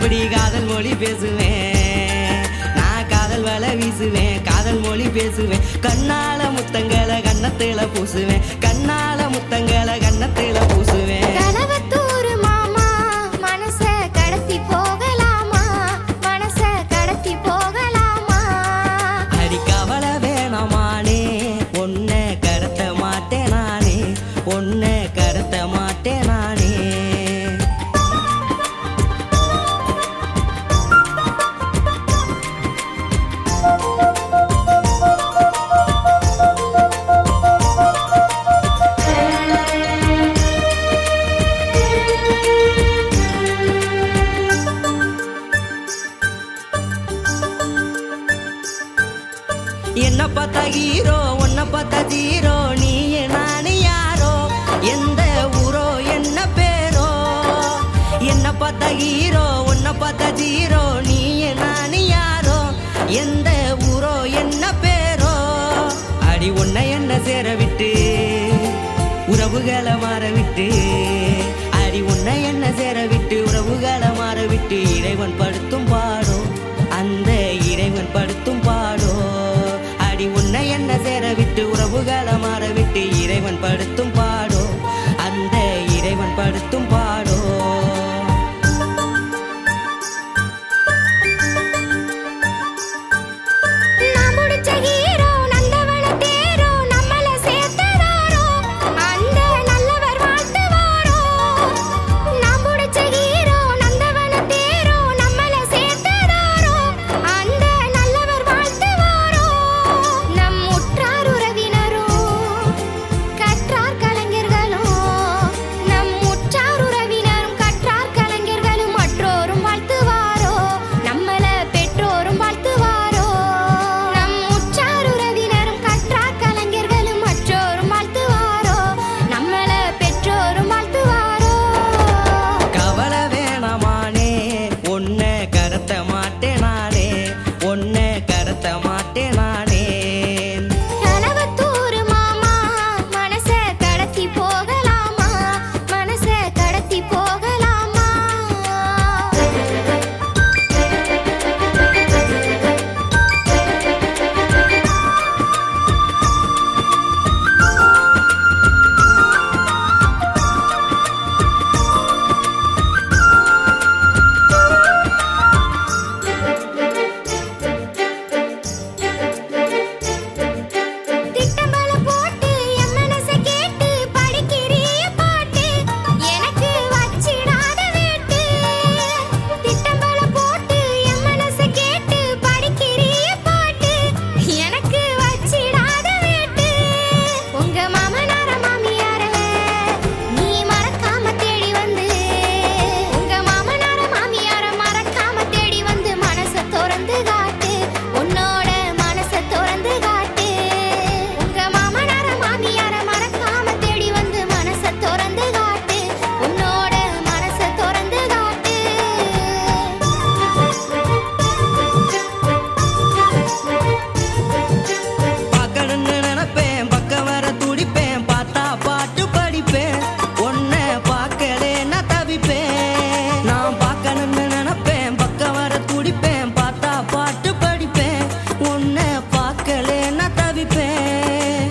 அப்படி காதல் மொழி பேசுவேன். நான் காதல் வலை வீசுவேன் காதல் மொழி பேசுவேன். கண்ணால முத்தங்களை கன்னத்தில் பூசுவேன் கண்ணால முத்தங்களை கன்னத்தில் பூசுவேன்.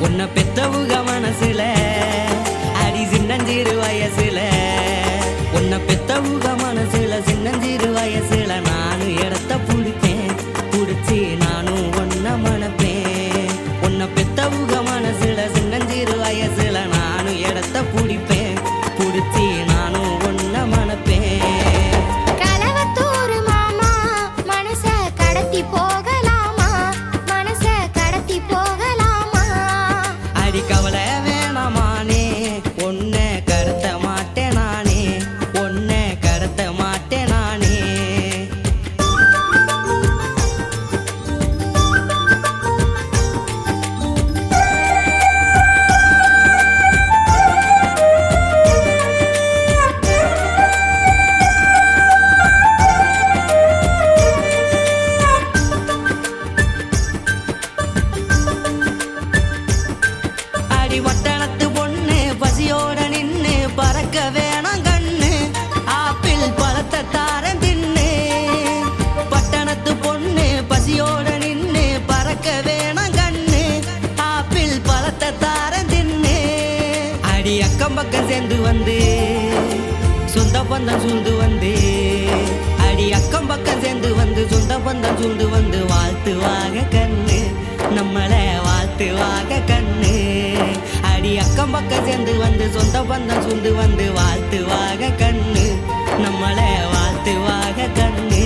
உன்னை பெத்தவுக மனசுல அடி சின்னஞ்சிறு வயசுல. உன்னை பெத்தவுக மனசுல சின்னஞ்சிறு வயசுல நானும் இடத்த பிடிப்பேன் பிடிச்சி நானும் ஒன்ன மணப்பேன். உன்னை பெத்தவுக மனசுல சின்னஞ்சிறு வயசுல நானும் இடத்த பிடிப்பேன். பிடிச்சி பக்கம் சேர்ந்து வந்து சொந்த பந்தம் சூழ்ந்து வந்து அடி அக்கம் பக்கம் சேர்ந்து வந்து சொந்த பந்தம் சூழ்ந்து வந்து வாழ்த்துவாக கண்ணு நம்மளை வாழ்த்துவாக கண்ணு. அடி அக்கம் பக்கம் சேர்ந்து வந்து சொந்த பந்தம் சூழ்ந்து வந்து வாழ்த்துவாக கண்ணு நம்மளை வாழ்த்துவாக கண்ணு.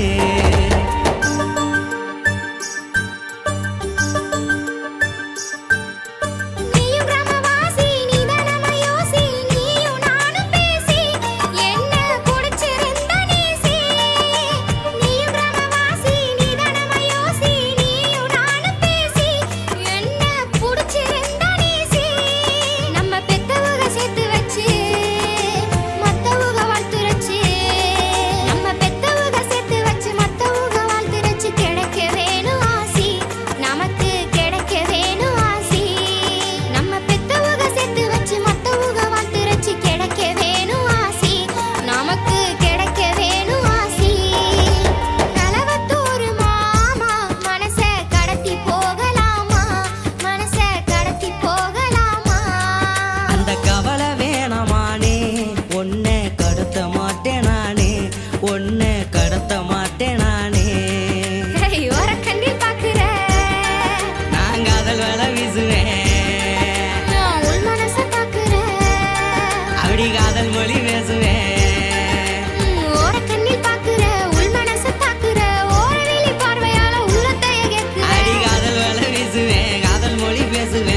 es